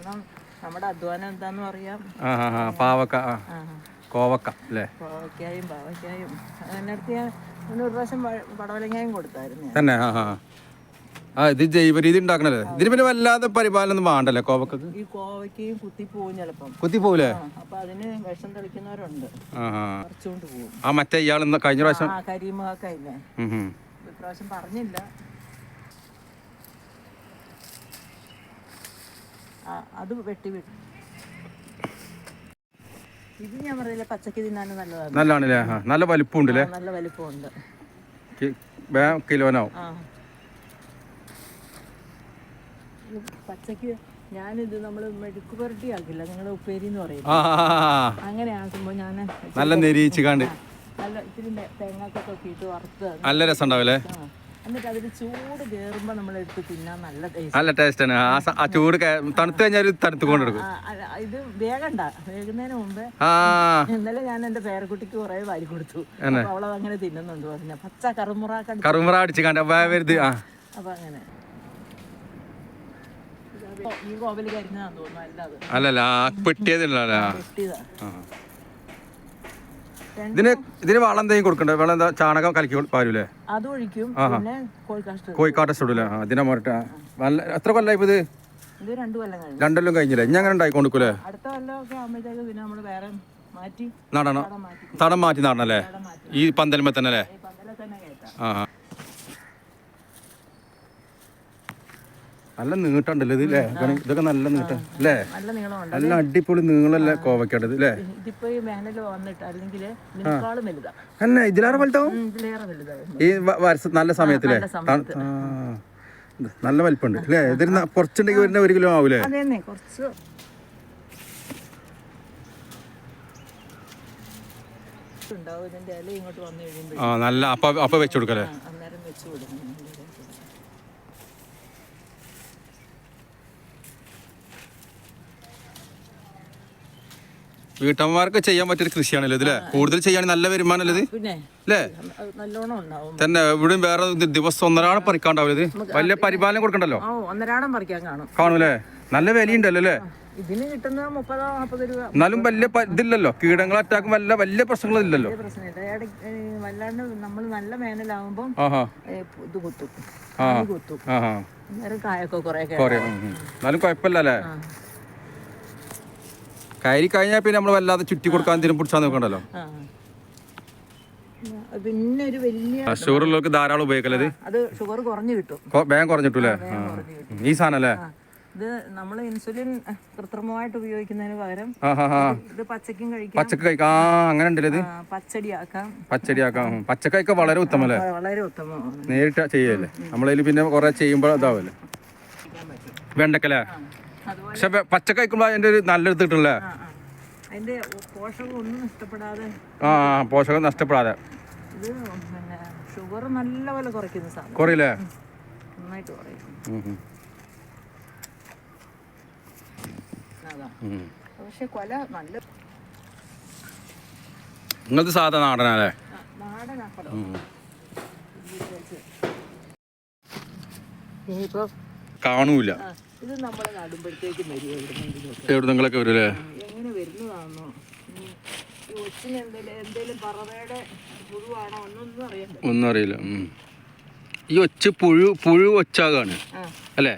കാരണം നമ്മുടെ അധ്വാനം എന്താന്ന് പറയാം പാവക്ക കോവക്ക അല്ലേ? കോവക്കായും പാവക്കായും അതിനടുത്ത് ഞാൻ ഒരു പ്രാവശ്യം പടവലങ്ങായും കൊടുത്തായിരുന്നു തന്നെ ആ ആ. ഇത് ജൈവ രീതി ഉണ്ടാക്കണല്ലേ? ഇതിന് പിന്നെ വല്ലാതെ പരിപാലനം വേണ്ടല്ലേ കോവക്കക്ക്? ഈ കോവയ്ക്കയും കുത്തിപ്പോവും ചിലപ്പം. കുത്തി പോവില്ലേ ആ, അപ്പൊ അതിന് വിഷം തെളിക്കുന്നവരുണ്ട്. കുറച്ചുകൊണ്ട് പോകും. ആ മറ്റേ ഇയാൾ കഴിഞ്ഞ പ്രാവശ്യം ആ കരിമുഖക്ക ഇല്ലേ. ഇപ്രാവശ്യം പറഞ്ഞില്ല. അത് വെട്ടി വിട്ടു ഇത് ഞാൻ പറയില്ല പച്ചക്ക് തിന്നാനും നല്ലതാണ്. നല്ലതാണല്ലേ? നല്ല വലിപ്പമുണ്ട് അല്ലേ നല്ല വലിപ്പമുണ്ട്. കിലോനാവും പച്ചക്ക് ഞാനിത് നമ്മൾ മെഴുക്ക് പുരട്ടി ആക്കില്ല നിങ്ങളുടെ ഉപ്പേരി എന്ന് പറയും. അങ്ങനെ ആക്കുമ്പോൾ ഞാൻ നല്ല നെരിയിച്ച് കാണ്ട്. നല്ല ഇത്തിരി തേങ്ങാക്കൊക്കെ ഇട്ട് വറുത്ത് നല്ല രസം ഉണ്ടാവില്ലേ എന്നിട്ട് അതിന് ചൂട് കയറുമ്പോൾ നമ്മൾ എടുത്ത് തിന്നാൻ നല്ല ടേസ്റ്റ് നല്ല ആണ്. ആ ചൂട് തണുത്ത് കഴിഞ്ഞാൽ തണുത്ത് കൊണ്ടെടുക്കും ഇത് വേഗണ്ട. വേഗുന്നതിന് മുമ്പേ ഇന്നലെ ഞാൻ എന്റെ പേരക്കുട്ടിക്ക് കുറെ വാരി കൊടുത്തു. അങ്ങനെ തിന്നുന്നുണ്ട് പറഞ്ഞ. പച്ച കറുമുറ കറുമുറ അടിച്ച് കണ്ട വരുത് അപ്പൊ അങ്ങനെ. അല്ലല്ല പെട്ടിയതല്ല വെട്ടിയതാ ഇതിന് ഇതിന് വളം എന്തെങ്കിലും കൊടുക്കണ്ടേ? വളം എന്താ ചാണകം കലക്കി പാരൂലേ? അത് ഒഴിക്കും. പിന്നെ കോഴിക്കാഷ്ടം കോഴിക്കാട്ട ഇതിനെ മോറിട്ട് നല്ല എത്ര കൊല്ലായി ഇപ്പൊ ഇത്? കൊല്ലം രണ്ടെല്ലാം കഴിഞ്ഞില്ലേ? ഇനി അങ്ങനെ ഉണ്ടായി കൊടുക്കൂലേ അടുത്ത കൊല്ലമൊക്കെ ആകുമ്പോഴത്തേക്ക് പിന്നെ നമ്മൾ വേറെ നടണം. തടം മാറ്റി നടണല്ലേ ഈ പന്തലുമ്പോ തന്നെ അല്ലേ? ആ നല്ല നീട്ടണ്ടല്ലേ ഇത് അല്ലേ ഇതൊക്കെ നല്ല നീട്ടം. അല്ലേ നല്ല അടിപൊളി നീളല്ലേ കോവക്കേണ്ടത് അല്ലേ എന്നെ ഇതിലേറെ വലുതാവും? ഈ വരസ നല്ല സമയത്തില്ലേ നല്ല വലിപ്പുണ്ട് അല്ലേ ഇതിൽ കുറച്ചുണ്ടെങ്കിൽ വരുന്ന ഒരു കിലോ ആവൂലേ? ആ നല്ല അപ്പൊ അപ്പൊ വെച്ചു കൊടുക്കല്ലേ? അന്നേരം വെച്ച് കൊടുക്കണം. വീട്ടമ്മമാർക്ക് ചെയ്യാൻ പറ്റിയൊരു കൃഷിയാണല്ലോ ഇതിൽ കൂടുതൽ ചെയ്യാൻ നല്ല വരുമാനം ഇത്? അല്ലേ നല്ലോണം ഉണ്ടാവും. തന്നെ ഇവിടെയും വേറെ ദിവസം ഒന്നരാടം പറിക്കാണ്ടാവില്ല ഇത്? വലിയ പരിപാലനം കൊടുക്കണ്ടല്ലോ? ഒന്നരാടം പറിക്കാൻ കാണും. കാണൂലേ? നല്ല വിലയുണ്ടല്ലോ അല്ലേ ഇതിന് കിട്ടുന്ന മുപ്പതോ നാൽപ്പത് രൂപ. എന്നാലും വലിയ ഇതില്ലല്ലോ. കീടങ്ങൾ അറ്റാക്കും വല്ല വലിയ പ്രശ്നങ്ങളില്ലല്ലോ വല്ലാണ്ട് നമ്മൾ നല്ല വേനലാവുമ്പോ ഇത് കുത്തും. കുത്തും. കായൊക്കെ കുറേ. എന്നാലും കുഴപ്പമില്ല അല്ലേ കയറി കഴിഞ്ഞാൽ പിന്നെ നമ്മൾ വല്ലാതെ ചുറ്റി കൊടുക്കാൻ തിരും പിടിച്ചാൽ നോക്കണ്ടല്ലോ? പിന്നെ ഒരു വലിയ ഷുഗർ ഉള്ളവർക്ക് ധാരാളം ഉപയോഗിക്കല്ലേ ഇത്? അത് ഷുഗർ കുറഞ്ഞു കിട്ടും. വേഗം കുറഞ്ഞിട്ടൂലേ ആ. ഈ സാധനം അല്ലേ ഇത് നമ്മൾ ഇൻസുലിൻ കൃത്രിമമായിട്ട് ഉപയോഗിക്കുന്നതിന് പകരം ഇത് പച്ചക്കും കഴിക്കാം. പച്ചക്ക് കഴിക്കാം. അങ്ങനെ ഉണ്ടല്ലേ ഇത്? പച്ചടിയാക്കാം. പച്ചടിയാക്കാം. പച്ചക്കൈക്ക് വളരെ ഉത്തമല്ലേ വളരെ ഉത്തമം നേരിട്ട് ചെയ്യല്ലേ? നമ്മളതിൽ പിന്നെ കുറെ ചെയ്യുമ്പോൾ ഇതാവല്ലേ? വെണ്ടക്കല്ലേ? പക്ഷെ പച്ച കഴിക്കുമ്പോൾ അതിന്റെ ഒരു നല്ല കിട്ടില്ലേ ആ അതിന്റെ പോഷകം ഒന്നും നഷ്ടപ്പെടാതെ ആ ആ, പോഷകം നഷ്ടപ്പെടാതെ. ഇത് പിന്നെ ഷുഗർ നല്ലപോലെ കുറയ്ക്കുന്ന സാധനം. കുറയില്ലേ? നന്നായിട്ട് കുറയും. ഉം, ഉം. അതാ. ഉം. പക്ഷെ കൊല നല്ല നിങ്ങളത് സാധാ നാടനല്ലേ ആ, കാണൂല. ഇത് നമ്മൾ നടുമ്പോഴത്തേക്കും വരും എവിടെ നിങ്ങളൊക്കെ അല്ലേ എങ്ങനെ വരുന്നതാണോ. ഈ ഒച്ചിന് എന്തേലും എന്തേലും പറവയുടെ പുഴുവാണോ? ഒന്നൊന്നും അറിയണ്ട ഒന്നും അറിയില്ല. ഈ ഒച്ച പുഴു പുഴു ഒച്ചാകാണ്. അല്ലേ?